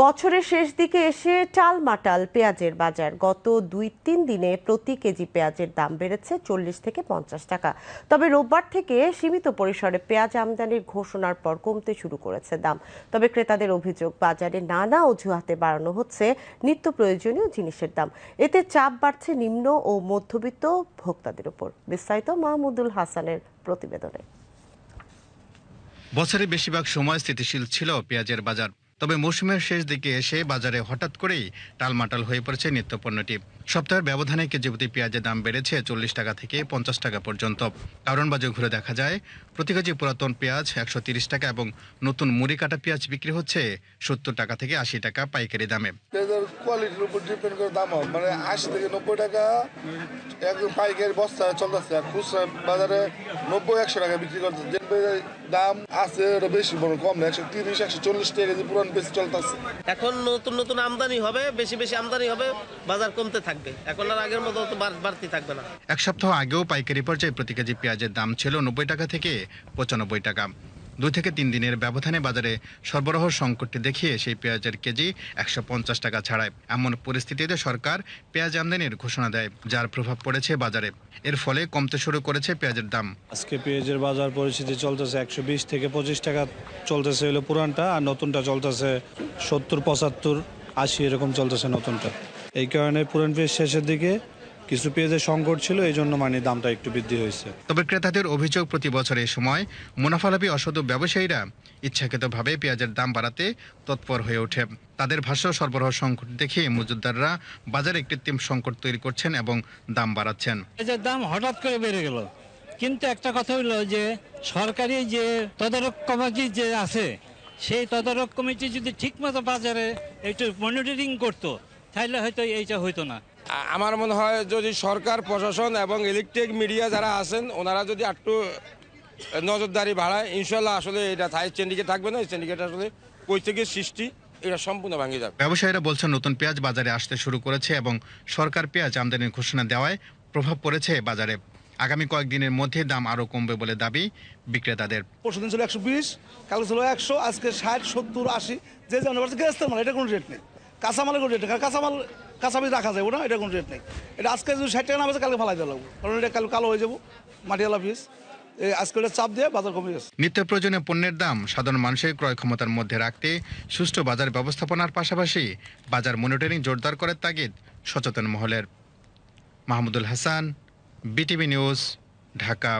বছরের শেষ দিকে এসে টালমাটাল পেঁয়াজের বাজার। গত দুই তিন দিনে প্রতি কেজি পেঁয়াজের দাম বেড়েছে চল্লিশ থেকে পঞ্চাশ টাকা। তবে রোববার থেকে সীমিত পরিসরে পেঁয়াজ আমদানির ঘোষণার পর কমতে শুরু করেছে দাম। তবে ক্রেতাদের অভিযোগ, বাজারে নানা অজুহাতে বাড়ানো হচ্ছে নিত্য প্রয়োজনীয় জিনিসের দাম। এতে চাপ বাড়ছে নিম্ন ও মধ্যবিত্ত ভোক্তাদের উপর। বিস্তারিত মাহমুদুল হাসানের প্রতিবেদনে। বছরের বেশিরভাগ সময় স্থিতিশীল ছিল পেঁয়াজের বাজার। তবে মৌসুমের শেষ দিকে এসে বাজারে হঠাৎ করেই টালমাটাল হয়ে পড়েছে নিত্যপণ্যটি। সপ্তাহের ব্যবধানে কেজিপ্রতি পেঁয়াজের দাম বেড়েছে চল্লিশ টাকা থেকে পঞ্চাশ টাকা পর্যন্ত। কারণ বাজার ঘুরে দেখা যায়, প্রতি কেজি পুরাতন পেঁয়াজ একশো তিরিশ টাকা এবং নতুন মুড়ি কাটা পেঁয়াজ বিক্রি হচ্ছে সত্তর টাকা থেকে আশি টাকা পাইকারি দামে। কোয়ালিটির উপর ডিপেন্ড করে দাম মানে আশি থেকে নব্বই টাকা একদম পাইকারি বস্তা চলতেছে। খুচরা বাজারে নব্বই, একশো টাকা বিক্রি করতেছে। যে দাম আছে বেশি বড় কম না। একশো তিরিশ, একশো চল্লিশ টাকা কেজি পুরান বেশি চলতেছে। এখন নতুন নতুন আমদানি হবে বেশি বেশি আমদানি হবে বাজার কমতে থাকবে। এখন আর আগের মতো তো বাড়তি থাকবে না। এক সপ্তাহ আগেও পাইকারি পর্যায়ে প্রতি কেজি পেঁয়াজের দাম ছিল নব্বই টাকা থেকে পঁচানব্বই টাকা। দুই থেকে তিন দিনের ব্যবধানে বাজারে সরবরাহ সংকটটি দেখিয়ে সেই পেঁয়াজের কেজি একশো পঞ্চাশ টাকা ছাড়ায়। এমন পরিস্থিতিতে সরকার পেঁয়াজ আমদানির ঘোষণা দেয়, যার প্রভাব পড়েছে বাজারে। এর ফলে কমতে শুরু করেছে পেঁয়াজের দাম। আজকে পেঁয়াজের বাজার পরিস্থিতি চলতেছে একশো বিশ থেকে পঁচিশ টাকা। চলতেছে হলো পুরানটা আর নতুনটা চলতেছে সত্তর, পঁচাত্তর, আশি, এরকম চলতেছে নতুনটা। এই কারণে পুরান পেঁয়াজ শেষের দিকে কিছু পেঁয়াজের সংকট ছিল এই জন্য মানে দামটা একটু বৃদ্ধি হয়েছে। তবে ক্রেতাদের অভিযোগ প্রতি বছর এই সময় মুনাফালাভী অসাধু ব্যবসায়ীরা ইচ্ছাকৃতভাবে পেঁয়াজের দাম বাড়াতে তৎপর হয়ে ওঠে। তাদের ভাষ্য সরবরাহ সংকট দেখিয়ে মজুতদাররা বাজারে কৃত্রিম সংকট তৈরি করছেন এবং দাম বাড়াচ্ছেন। পেঁয়াজের দাম হঠাৎ করে বেড়ে গেল। কিন্তু একটা কথা হলো যে সরকারি যে তদারক কমিটি যে আছে সেই তদারক কমিটি যদি ঠিকমতো বাজারে একটু মনিটরিং করতো তাহলে হয়তো এইটা হইতো না। আমার মনে হয় যদি সরকার প্রশাসন এবং ইলেকট্রিক মিডিয়া যারা আছেন ওনারা যদি একটু নজরদারি বাড়ায় ইনশাল্লাহ আসলে এটা থাই সিন্ডিকেট থাকবে না এই সিন্ডিকেট আসলে কই থেকে সৃষ্টি এটা সম্পূর্ণ ভাঙে যাবে। ব্যবসায়ীরা বলছেন নতুন পেঁয়াজ বাজারে আসতে শুরু করেছে এবং সরকার পেঁয়াজ আমদানির ঘোষণা দেওয়ায় প্রভাব পড়েছে বাজারে। আগামী কয়েকদিনের মধ্যে দাম আরও কমবে বলে দাবি বিক্রেতাদের। পরশুদিন ছিল একশো বিশ কালকে ছিল একশো আজকে ষাট সত্তর আশি যে যেমন পারছে গ্যাসের মাল এটা কোনো রেট নেই। কাঁচামালের কোনো রেট কাঁচামাল কাঁচামাল রাখা যাবে না এটা কোনো রেট নেই। এটা আজকে যদি ষাট টাকা কালকে ফালাই দেওয়া লাগবে। কারণ এটা কাল কালো হয়ে যাব, মাটিওয়ালা পিস। চাপ দিয়ে বাজার নিত্য প্রয়োজনীয় পণ্যের দাম সাধারণ মানুষের ক্রয় ক্ষমতার মধ্যে রাখতে সুষ্ঠু বাজার ব্যবস্থাপনার পাশাপাশি বাজার মনিটরিং জোরদার করার তাগিদ সচেতন মহলের। Mahmudul Hasan, BTV news, Dhaka.